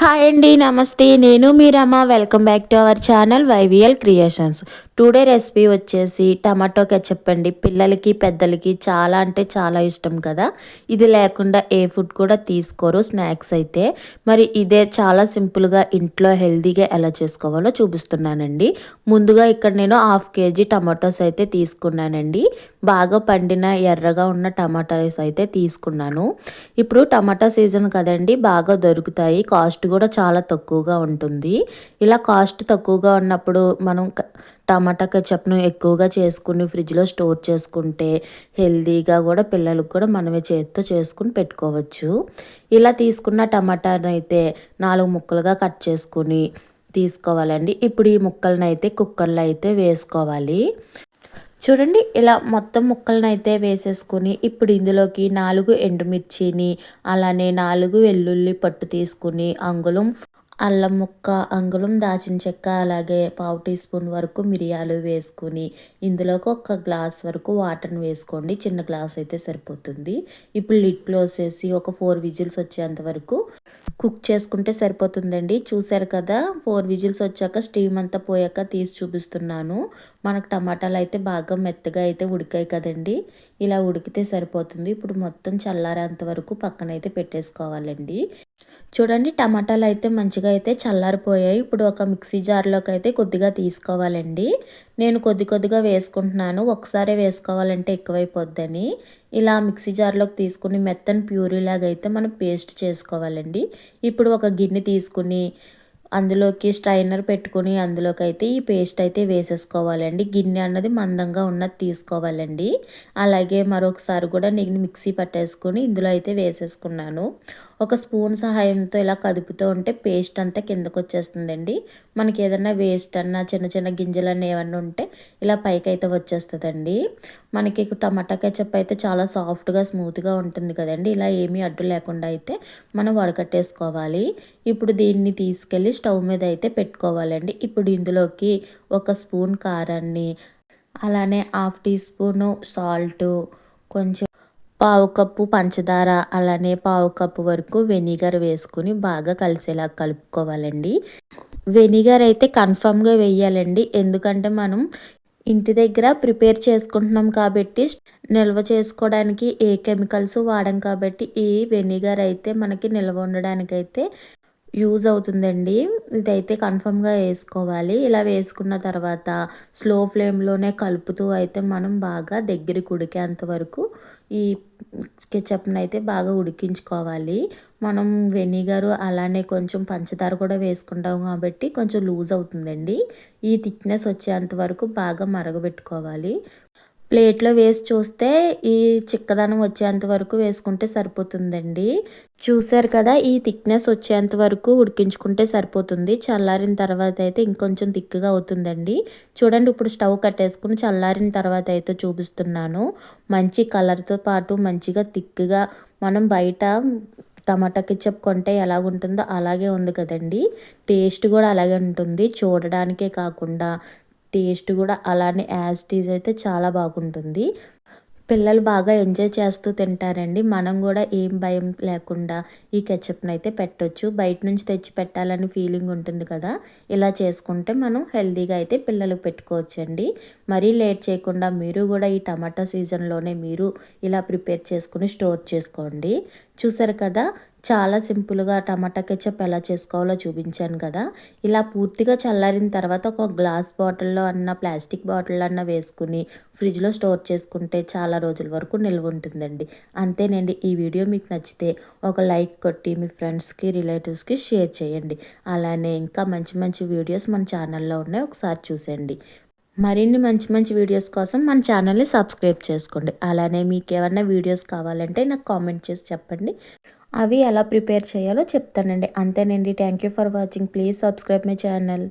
Hi అండి నమస్తే. నేను మీ welcome back to our channel YVL creations. Today recipe వచ్చేసి టమాటో కెచప్ అండి. పిల్లలకి పెద్దలకి చాలా అంటే చాలా ఇష్టం కదా. ఇది లేకుండా ఏ ఫుడ్ కూడా తీసుకోరు స్నాక్స్ అయితే. మరి ఇదే చాలా సింపుల్గా ఇంట్లో హెల్తీగా ఎలా చేసుకోవాలో చూపిస్తున్నానండి. ముందుగా ఇక్కడ నేను హాఫ్ కేజీ టమాటోస్ అయితే తీసుకున్నానండి. బాగా పండిన ఎర్రగా ఉన్న టమాటాస్ అయితే తీసుకున్నాను. ఇప్పుడు టమాటా సీజన్ కదండి బాగా దొరుకుతాయి. కాస్ట్ కూడా చాలా తక్కువగా ఉంటుంది. ఇలా కాస్ట్ తక్కువగా ఉన్నప్పుడు మనం టమాటా కెచప్ను ఎక్కువగా చేసుకుని ఫ్రిడ్జ్లో స్టోర్ చేసుకుంటే హెల్తీగా కూడా పిల్లలకు కూడా మనమే చేతితో చేసుకుని పెట్టుకోవచ్చు. ఇలా తీసుకున్న టమాటాను అయితే నాలుగు ముక్కలుగా కట్ చేసుకుని తీసుకోవాలండి. ఇప్పుడు ఈ ముక్కలను అయితే కుక్కర్లో అయితే వేసుకోవాలి. చూడండి ఇలా మొత్తం ముక్కలను అయితే వేసేసుకుని ఇప్పుడు ఇందులోకి నాలుగు ఎండుమిర్చిని అలానే నాలుగు వెల్లుల్లి పట్టు తీసుకుని అంగుళం అల్లం ముక్క అంగుళం దాచిన చెక్క అలాగే పావు టీ స్పూన్ వరకు మిరియాలు వేసుకుని ఇందులోకి ఒక గ్లాస్ వరకు వాటర్ని వేసుకోండి. చిన్న గ్లాస్ అయితే సరిపోతుంది. ఇప్పుడు లిడ్ క్లోజ్ చేసి ఒక ఫోర్ విజిల్స్ వచ్చేంత వరకు కుక్ చేసుకుంటే సరిపోతుందండి. చూసారు కదా ఫోర్ విజిల్స్ వచ్చాక స్టీమ్ అంతా పోయాక తీసి చూపిస్తున్నాను. మనకు టమాటాలు అయితే బాగా మెత్తగా అయితే ఉడికాయి కదండి. ఇలా ఉడికితే సరిపోతుంది. ఇప్పుడు మొత్తం చల్లారేంత వరకు పక్కనైతే పెట్టేసుకోవాలండి. చూడండి టమాటాలు అయితే మంచిగా అయితే చల్లారిపోయాయి. ఇప్పుడు ఒక మిక్సీ జార్లోకి అయితే కొద్దిగా తీసుకోవాలండి. నేను కొద్ది కొద్దిగా వేసుకుంటున్నాను. ఒకసారి వేసుకోవాలంటే ఎక్కువైపోద్దని. ఇలా మిక్సీ జార్లోకి తీసుకుని మెత్తని ప్యూరీలాగా అయితే మనం పేస్ట్ చేసుకోవాలండి. ఇప్పుడు ఒక గిన్నె తీసుకుని అందులోకి స్ట్రైనర్ పెట్టుకుని అందులోకి అయితే ఈ పేస్ట్ అయితే వేసేసుకోవాలండి. గిన్నె అన్నది మందంగా ఉన్నది తీసుకోవాలండి. అలాగే మరొకసారి కూడా నేను మిక్సీ పట్టేసుకొని ఇందులో అయితే వేసేసుకున్నాను. ఒక స్పూన్ సహాయంతో ఇలా కదుపుతూ ఉంటే పేస్ట్ అంతా కిందకు వచ్చేస్తుందండి. మనకి ఏదన్నా వేస్ట్ అన్న చిన్న చిన్న గింజలు అన్న ఏమన్నా ఉంటే ఇలా పైకి అయితే వచ్చేస్తుందండి. మనకి టమాటా కెచప్ అయితే చాలా సాఫ్ట్గా స్మూత్గా ఉంటుంది కదండి. ఇలా ఏమీ అడ్డు లేకుండా అయితే మనం వడకట్టేసుకోవాలి. ఇప్పుడు దీన్ని తీసుకెళ్ళి స్టవ్ మీద అయితే పెట్టుకోవాలండి. ఇప్పుడు ఇందులోకి ఒక స్పూన్ కారాన్ని అలానే హాఫ్ టీ స్పూను సాల్ట్ కొంచెం పావు కప్పు పంచదార అలానే పావు కప్పు వరకు వెనిగర్ వేసుకుని బాగా కలిసేలా కలుపుకోవాలండి. వెనిగర్ అయితే కన్ఫామ్గా వేయాలండి. ఎందుకంటే మనం ఇంటి దగ్గర ప్రిపేర్ చేసుకుంటున్నాం కాబట్టి నిల్వ చేసుకోవడానికి ఏ కెమికల్స్ వాడం కాబట్టి ఈ వెనిగర్ అయితే మనకి నిల్వ ఉండడానికైతే యూజ్ అవుతుందండి. ఇదైతే కన్ఫర్మ్గా వేసుకోవాలి. ఇలా వేసుకున్న తర్వాత స్లో ఫ్లేమ్లోనే కలుపుతూ అయితే మనం బాగా దగ్గరికి ఉడికేంత వరకు ఈ కెచప్ని అయితే బాగా ఉడికించుకోవాలి. మనం వెనిగర్ అలానే కొంచెం పంచదార కూడా వేసుకుంటాం కాబట్టి కొంచెం లూజ్ అవుతుందండి. ఈ థిక్నెస్ వచ్చేంత వరకు బాగా మరగబెట్టుకోవాలి. ప్లేట్లో వేసి చూస్తే ఈ చిక్కదనం వచ్చేంత వరకు వేసుకుంటే సరిపోతుందండి. చూసారు కదా ఈ థిక్నెస్ వచ్చేంత వరకు ఉడికించుకుంటే సరిపోతుంది. చల్లారిన తర్వాత అయితే ఇంకొంచెం థిక్గా అవుతుందండి. చూడండి ఇప్పుడు స్టవ్ కట్టేసుకుని చల్లారిన తర్వాత అయితే చూపిస్తున్నాను. మంచి కలర్తో పాటు మంచిగా థిక్గా మనం బయట టమాటా కిచప్ కొంటే ఎలాగుంటుందో అలాగే ఉంది కదండి. టేస్ట్ కూడా అలాగే ఉంటుంది. చూడడానికే కాకుండా టేస్ట్ కూడా అలానే యాజ్ టీజ్ అయితే చాలా బాగుంటుంది. పిల్లలు బాగా ఎంజాయ్ చేస్తూ తింటారండి. మనం కూడా ఏం భయం లేకుండా ఈ కెచప్ని అయితే పెట్టొచ్చు. బయట నుంచి తెచ్చి పెట్టాలని ఫీలింగ్ ఉంటుంది కదా. ఇలా చేసుకుంటే మనం హెల్తీగా అయితే పిల్లలు పెట్టుకోవచ్చండి. మరీ లేట్ చేయకుండా మీరు కూడా ఈ టమాటా సీజన్లోనే మీరు ఇలా ప్రిపేర్ చేసుకుని స్టోర్ చేసుకోండి. చూసారు కదా చాలా సింపుల్గా టమాటా కెచప్ ఎలా చేసుకోవాలో చూపించాను కదా. ఇలా పూర్తిగా చల్లారిన తర్వాత ఒక గ్లాస్ బాటిల్లో అన్న ప్లాస్టిక్ బాటిల్ అన్న వేసుకుని ఫ్రిడ్జ్లో స్టోర్ చేసుకుంటే చాలా రోజుల వరకు నిల్వ ఉంటుందండి. అంతేనండి. ఈ వీడియో మీకు నచ్చితే ఒక లైక్ కొట్టి మీ ఫ్రెండ్స్కి రిలేటివ్స్కి షేర్ చేయండి. అలానే ఇంకా మంచి మంచి వీడియోస్ మన ఛానల్లో ఉన్నాయి. ఒకసారి చూసేయండి. మరిన్ని మంచి మంచి వీడియోస్ కోసం మన ఛానల్ని సబ్స్క్రైబ్ చేసుకోండి. అలానే మీకు ఏమన్నా వీడియోస్ కావాలంటే నాకు కామెంట్ చేసి చెప్పండి. అవి ఎలా ప్రిపేర్ చేయాలో చెప్తానండి. అంతేనండి. Thank you for watching please subscribe my channel